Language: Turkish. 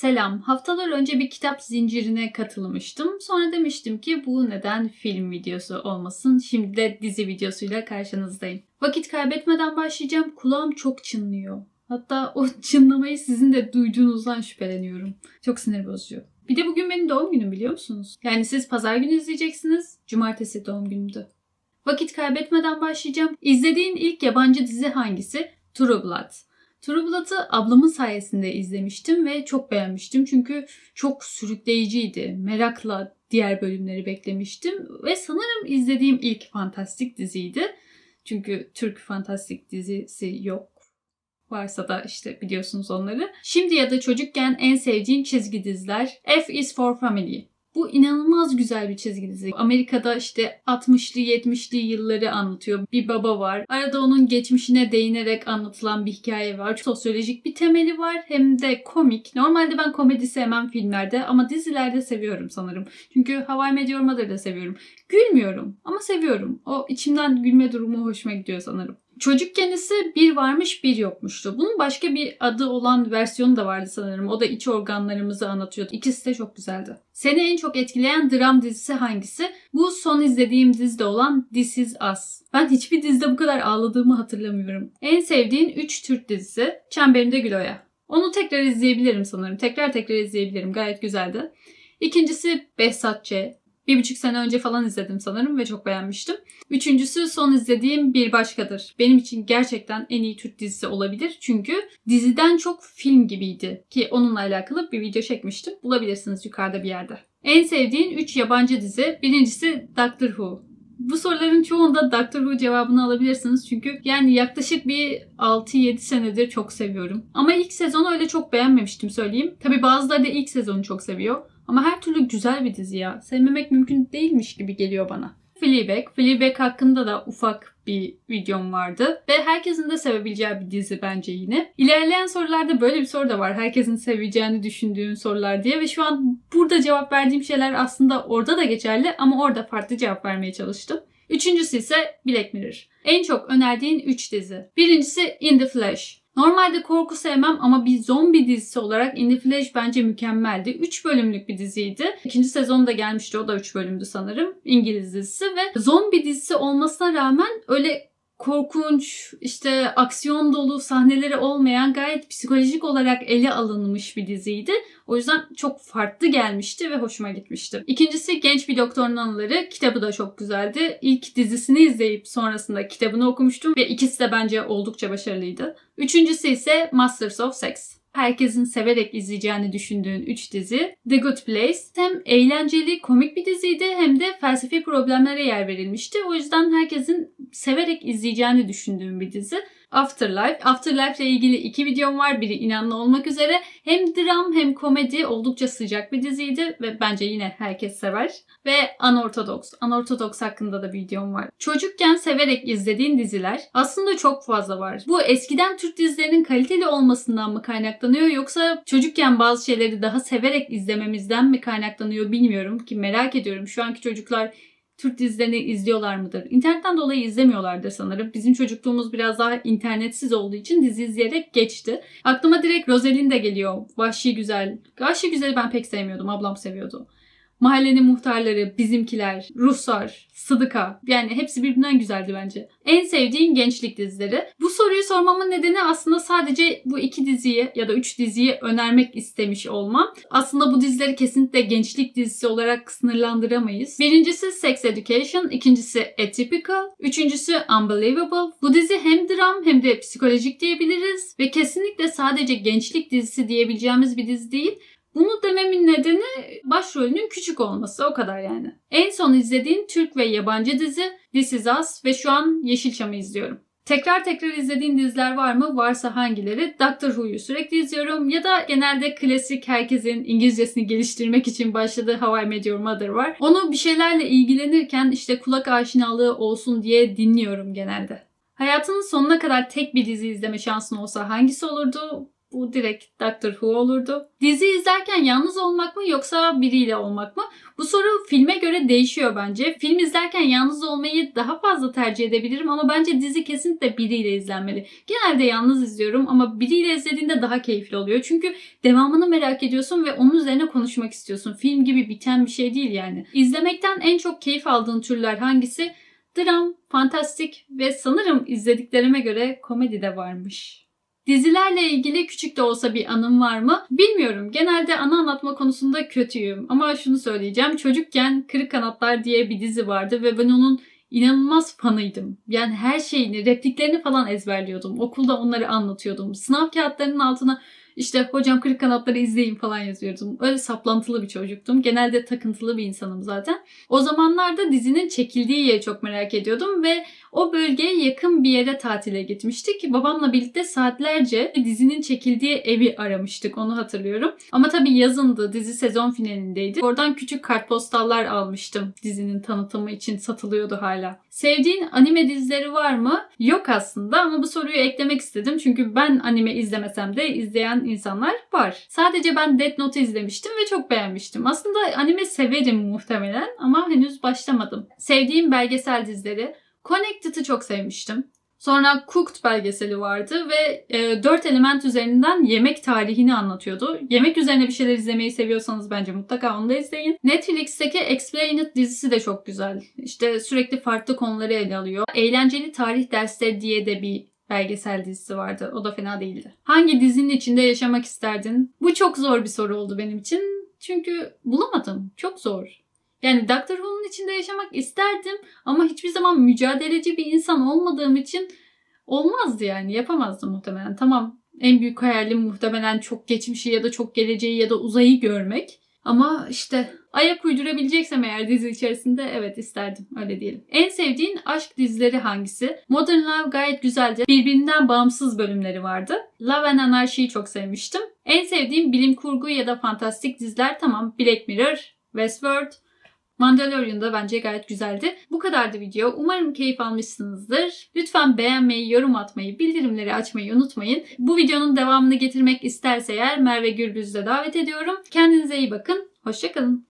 Selam. Haftalar önce bir kitap zincirine katılmıştım. Sonra demiştim ki bu neden film videosu olmasın. Şimdi de dizi videosuyla karşınızdayım. Vakit kaybetmeden başlayacağım. Kulağım çok çınlıyor. Hatta o çınlamayı sizin de duyduğunuzdan şüpheleniyorum. Çok sinir bozucu. Bir de bugün benim doğum günüm biliyor musunuz? Yani siz pazar günü izleyeceksiniz. Cumartesi doğum günümdü. Vakit kaybetmeden başlayacağım. İzlediğin ilk yabancı dizi hangisi? True Blood. True Blood'ı ablamın sayesinde izlemiştim ve çok beğenmiştim. Çünkü çok sürükleyiciydi. Merakla diğer bölümleri beklemiştim. Ve sanırım izlediğim ilk fantastik diziydi. Çünkü Türk fantastik dizisi yok. Varsa da işte biliyorsunuz onları. Şimdi ya da çocukken en sevdiğim çizgi diziler F is for Family. Bu inanılmaz güzel bir çizgi dizi. Amerika'da işte 60'lı 70'li yılları anlatıyor. Bir baba var. Arada onun geçmişine değinerek anlatılan bir hikaye var. Sosyolojik bir temeli var. Hem de komik. Normalde ben komedi sevmem filmlerde ama dizilerde seviyorum sanırım. Çünkü Hawaii Meteor Mother'da seviyorum. Gülmüyorum ama seviyorum. O içimden gülme durumu hoşuma gidiyor sanırım. Çocukken ise bir varmış bir yokmuştu. Bunun başka bir adı olan versiyonu da vardı sanırım. O da iç organlarımızı anlatıyordu. İkisi de çok güzeldi. Seni en çok etkileyen dram dizisi hangisi? Bu son izlediğim dizide olan This Is Us. Ben hiçbir dizide bu kadar ağladığımı hatırlamıyorum. En sevdiğin 3 Türk dizisi Çemberinde Güloya. Onu tekrar izleyebilirim sanırım. Tekrar tekrar izleyebilirim. Gayet güzeldi. İkincisi Behzat Ç. Bir buçuk sene önce falan izledim sanırım ve çok beğenmiştim. Üçüncüsü son izlediğim Bir Başkadır. Benim için gerçekten en iyi Türk dizisi olabilir. Çünkü diziden çok film gibiydi. Ki onunla alakalı bir video çekmiştim. Bulabilirsiniz yukarıda bir yerde. En sevdiğin 3 yabancı dizi. Birincisi Doctor Who. Bu soruların çoğunda Doctor Who cevabını alabilirsiniz. Çünkü yani yaklaşık bir 6-7 senedir çok seviyorum. Ama ilk sezonu öyle çok beğenmemiştim söyleyeyim. Tabi bazıları da ilk sezonu çok seviyor. Ama her türlü güzel bir dizi ya. Sevmemek mümkün değilmiş gibi geliyor bana. Fleabag. Fleabag hakkında da ufak bir videom vardı. Ve herkesin de sevebileceği bir dizi bence yine. İlerleyen sorularda böyle bir soru da var. Herkesin seveceğini düşündüğün sorular diye. Ve şu an burada cevap verdiğim şeyler aslında orada da geçerli ama orada farklı cevap vermeye çalıştım. Üçüncüsü ise Black Mirror. En çok önerdiğin 3 dizi. Birincisi In the Flash. Normalde korku sevmem ama bir zombi dizisi olarak In the Flash bence mükemmeldi. 3 bölümlük bir diziydi. İkinci sezonu da gelmişti. O da 3 bölümdü sanırım. İngiliz dizisi ve zombi dizisi olmasına rağmen öyle korkunç, işte aksiyon dolu sahneleri olmayan gayet psikolojik olarak ele alınmış bir diziydi. O yüzden çok farklı gelmişti ve hoşuma gitmişti. İkincisi Genç Bir Doktorun Anıları. Kitabı da çok güzeldi. İlk dizisini izleyip sonrasında kitabını okumuştum ve ikisi de bence oldukça başarılıydı. Üçüncüsü ise Masters of Sex herkesin severek izleyeceğini düşündüğün 3 dizi. The Good Place hem eğlenceli, komik bir diziydi hem de felsefi problemlere yer verilmişti. O yüzden herkesin severek izleyeceğini düşündüğüm bir dizi. Afterlife. Afterlife ile ilgili iki videom var. Biri inanlı olmak üzere. Hem dram hem komedi oldukça sıcak bir diziydi ve bence yine herkes sever. Ve Unorthodox. Unorthodox hakkında da bir videom var. Çocukken severek izlediğin diziler aslında çok fazla var. Bu eskiden Türk dizilerinin kaliteli olmasından mı kaynaklanıyor yoksa çocukken bazı şeyleri daha severek izlememizden mi kaynaklanıyor bilmiyorum ki merak ediyorum. Şu anki çocuklar Türk dizilerini izliyorlar mıdır? İnternetten dolayı izlemiyorlardır sanırım. Bizim çocukluğumuz biraz daha internetsiz olduğu için dizi izleyerek geçti. Aklıma direkt Rosaline de geliyor. Vahşi Güzel. Vahşi Güzel'i ben pek sevmiyordum. Ablam seviyordu. Mahallenin muhtarları, bizimkiler, Ruslar, Sıdıka. Yani hepsi birbirinden güzeldi bence. En sevdiğin gençlik dizileri. Bu soruyu sormamın nedeni aslında sadece bu iki diziyi ya da üç diziyi önermek istemiş olmam. Aslında bu dizileri kesinlikle gençlik dizisi olarak sınırlandıramayız. Birincisi Sex Education, ikincisi Atypical, üçüncüsü Unbelievable. Bu dizi hem dram hem de psikolojik diyebiliriz ve kesinlikle sadece gençlik dizisi diyebileceğimiz bir dizi değil. Bunu dememin nedeni başrolünün küçük olması o kadar yani. En son izlediğim Türk ve yabancı dizi This Is Us ve şu an Yeşilçam'ı izliyorum. Tekrar tekrar izlediğin diziler var mı? Varsa hangileri? Doctor Who'yu sürekli izliyorum ya da genelde klasik herkesin İngilizcesini geliştirmek için başladığı How I Met Your Mother var. Onu bir şeylerle ilgilenirken işte kulak aşinalığı olsun diye dinliyorum genelde. Hayatının sonuna kadar tek bir dizi izleme şansın olsa hangisi olurdu? Bu direkt Doctor Who olurdu. Dizi izlerken yalnız olmak mı yoksa biriyle olmak mı? Bu soru filme göre değişiyor bence. Film izlerken yalnız olmayı daha fazla tercih edebilirim ama bence dizi kesinlikle biriyle izlenmeli. Genelde yalnız izliyorum ama biriyle izlediğinde daha keyifli oluyor. Çünkü devamını merak ediyorsun ve onun üzerine konuşmak istiyorsun. Film gibi biten bir şey değil yani. İzlemekten en çok keyif aldığın türler hangisi? Dram, fantastik ve sanırım izlediklerime göre komedi de varmış. Dizilerle ilgili küçük de olsa bir anım var mı? Bilmiyorum. Genelde ana anlatma konusunda kötüyüm. Ama şunu söyleyeceğim. Çocukken Kırık Kanatlar diye bir dizi vardı ve ben onun inanılmaz fanıydım. Yani her şeyini, repliklerini falan ezberliyordum. Okulda onları anlatıyordum. Sınav kağıtlarının altına işte hocam kırık kanatları izleyin falan yazıyordum. Öyle saplantılı bir çocuktum. Genelde takıntılı bir insanım zaten. O zamanlarda dizinin çekildiği yeri çok merak ediyordum ve o bölgeye yakın bir yere tatile gitmiştik. Babamla birlikte saatlerce dizinin çekildiği evi aramıştık. Onu hatırlıyorum. Ama tabii yazındı. Dizi sezon finalindeydi. Oradan küçük kartpostallar almıştım. Dizinin tanıtımı için satılıyordu hala. Sevdiğin anime dizileri var mı? Yok aslında ama bu soruyu eklemek istedim. Çünkü ben anime izlemesem de izleyen insanlar var. Sadece ben Death Note izlemiştim ve çok beğenmiştim. Aslında anime severim muhtemelen ama henüz başlamadım. Sevdiğim belgesel dizileri Connected'ı çok sevmiştim. Sonra Cooked belgeseli vardı ve e, dört element üzerinden yemek tarihini anlatıyordu. Yemek üzerine bir şeyler izlemeyi seviyorsanız bence mutlaka onu da izleyin. Netflix'teki Explained dizisi de çok güzel. İşte sürekli farklı konuları ele alıyor. Eğlenceli tarih dersleri diye de bir belgesel dizisi vardı. O da fena değildi. Hangi dizinin içinde yaşamak isterdin? Bu çok zor bir soru oldu benim için. Çünkü bulamadım. Çok zor. Yani Doctor Who'nun içinde yaşamak isterdim ama hiçbir zaman mücadeleci bir insan olmadığım için olmazdı yani. Yapamazdım muhtemelen. Tamam en büyük hayalim muhtemelen çok geçmişi ya da çok geleceği ya da uzayı görmek. Ama işte ayak uydurabileceksem eğer dizi içerisinde evet isterdim öyle diyelim. En sevdiğin aşk dizileri hangisi? Modern Love gayet güzeldi. Birbirinden bağımsız bölümleri vardı. Love and Anarchy'yi çok sevmiştim. En sevdiğim bilim kurgu ya da fantastik diziler tamam Black Mirror, Westworld, Mandalorian da bence gayet güzeldi. Bu kadardı video. Umarım keyif almışsınızdır. Lütfen beğenmeyi, yorum atmayı, bildirimleri açmayı unutmayın. Bu videonun devamını getirmek isterse eğer Merve Gürbüz'ü de davet ediyorum. Kendinize iyi bakın. Hoşçakalın.